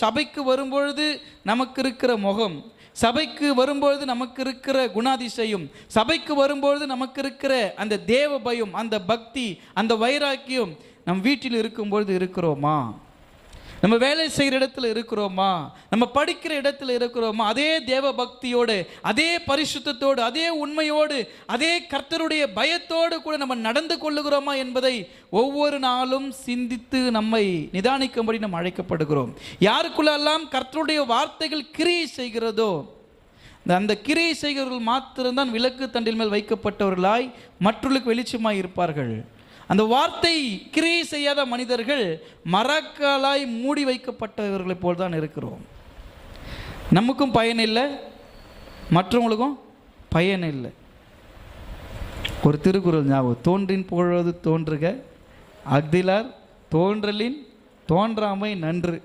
சபைக்கு வரும்பொழுது நமக்கு இருக்கிற முகம் சபைக்கு வரும்பொழுது நமக்கு இருக்கிற குணாதிசயம் சபைக்கு வரும்பொழுது நமக்கு இருக்கிற அந்த தேவ பயம் அந்த பக்தி அந்த வைராக்கியம் நம் வீட்டில் இருக்கும்பொழுது இருக்கிறோமா? நம்ம வேலை செய்கிற இடத்துல இருக்கிறோமா? நம்ம படிக்கிற இடத்துல இருக்கிறோமா? அதே தேவ பக்தியோடு அதே பரிசுத்தத்தோடு அதே உண்மையோடு அதே கர்த்தருடைய பயத்தோடு கூட நம்ம நடந்து கொள்ளுகிறோமா என்பதை ஒவ்வொரு நாளும் சிந்தித்து நம்மை நிதானிக்கும்படி நம்ம அழைக்கப்படுகிறோம். யாருக்குள்ளெல்லாம் கர்த்தருடைய வார்த்தைகள் கிரியை செய்கிறதோ இந்த அந்த கிரியை செய்கிறவர்கள் மாத்திரம்தான் விளக்கு தண்டில் மேல் வைக்கப்பட்டவர்களாய் மற்றவர்களுக்கு வெளிச்சமாய் இருப்பார்கள். அந்த வார்த்தை கிரியை செய்யாத மனிதர்கள் மரக்காலாய் மூடி வைக்கப்பட்டவர்களைப் போல் தான் இருக்கிறோம். நமக்கும் பயன் இல்லை மற்றவங்களுக்கும் பயன் இல்லை. ஒரு திருக்குறள் ஞாபகம் தோன்றின் பொழுது தோன்றுக அக்திலார் தோன்றலின் தோன்றாமை நன்று.